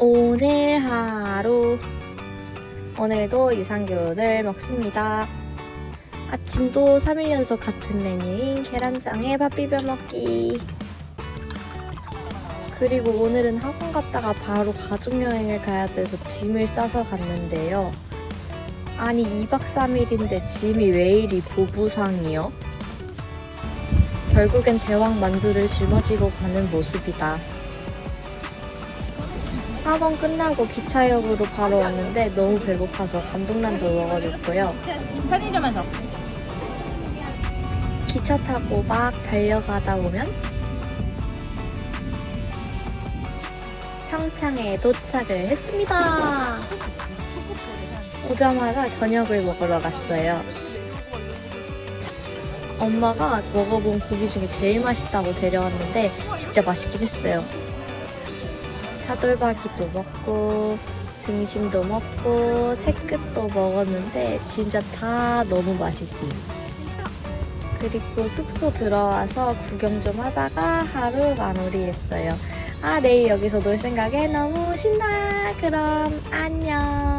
오늘 하루 오늘도 이상균을 먹습니다. 아침도 3일 연속 같은 메뉴인 계란장에 밥 비벼 먹기. 그리고 오늘은 학원 갔다가 바로 가족여행을 가야 돼서 짐을 싸서 갔는데요. 아니 2박 3일인데 짐이 왜 이리 보부상이요? 결국엔 대왕 만두를 짊어지고 가는 모습이다. 학원 끝나고 기차역으로 바로 왔는데 너무 배고파서 감동란도 먹어줬고요. 편의점에서 기차 타고 막 달려가다 보면 평창에 도착을 했습니다. 오자마자 저녁을 먹으러 갔어요. 엄마가 먹어본 고기 중에 제일 맛있다고 데려왔는데 진짜 맛있긴 했어요. 차돌박이도 먹고 등심도 먹고 채끝도 먹었는데 진짜 다 너무 맛있어요. 그리고 숙소 들어와서 구경 좀 하다가 하루 마무리했어요. 아, 내일 여기서 놀 생각에 너무 신나. 그럼 안녕.